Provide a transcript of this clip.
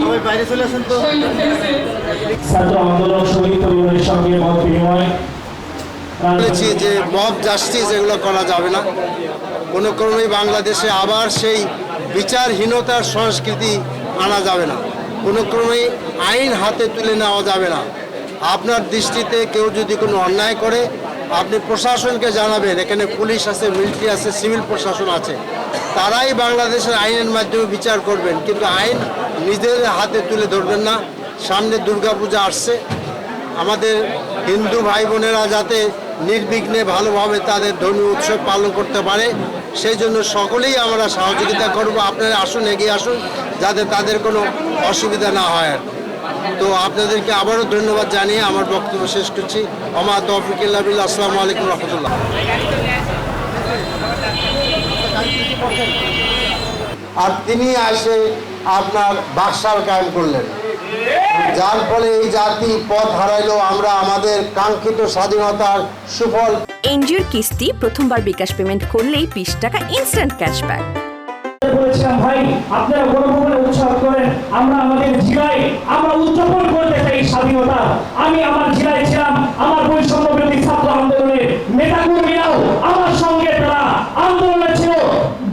সবাই বাইরে চলে আসেন তো। ছাত্র আন্দোলন শহীদ পরিবারের সঙ্গে মত বিনিময়। বলেছি যে মব জাস্টিস এগুলো করা যাবে না। কোনো ক্রমেই বাংলাদেশে আবার সেই বিচারহীনতার সংস্কৃতি আনা যাবে না। কোনো ক্রমেই আইন হাতে তুলে নেওয়া যাবে না। আপনার দৃষ্টিতে কেউ যদি কোনো অন্যায় করে আপনি প্রশাসনকে জানাবেন। এখানে পুলিশ আছে মিলিটারি আছে সিভিল প্রশাসন আছে। তারাই বাংলাদেশের আইনের মাধ্যমে বিচার করবেন। কিন্তু আইন নিজের হাতে তুলে ধরবেন না। সামনে দুর্গাপূজা আসছে। আমাদের হিন্দু ভাই বোনেরা যাতে নির্বিঘ্নে ভালোভাবে তাদের ধর্মীয় উৎসব পালন করতে পারে, সেই জন্য সকলেই আমরা সহযোগিতা করব। আপনারা আসুন, এগিয়ে আসুন, যাতে তাদের কোনো অসুবিধা না হয়। তো আপনাদেরকে আবারও ধন্যবাদ জানিয়ে আমার বক্তব্য শেষ করছি। আমার তফিকুল্লাহ আসসালামু আলাইকুম রহমতুল্লাহ। আর তিনি এসে আপনার বাকশাল কায়েম করলেন। যার ফলে এই জাতি পথ হারাইলো আমরা আমাদের কাঙ্ক্ষিত স্বাধীনতার সুফল এনজিওর কিস্তি প্রথমবার বিকাশ পেমেন্ট করলেই বিশ টাকা ইনস্ট্যান্ট ক্যাশব্যাক বলেছিলাম ভাই আপনারা গণভবনে উৎসব করেন আমরা আমাদের জেলায় আমরা উদযাপন করতে চাই স্বাধীনতা। আমি আমার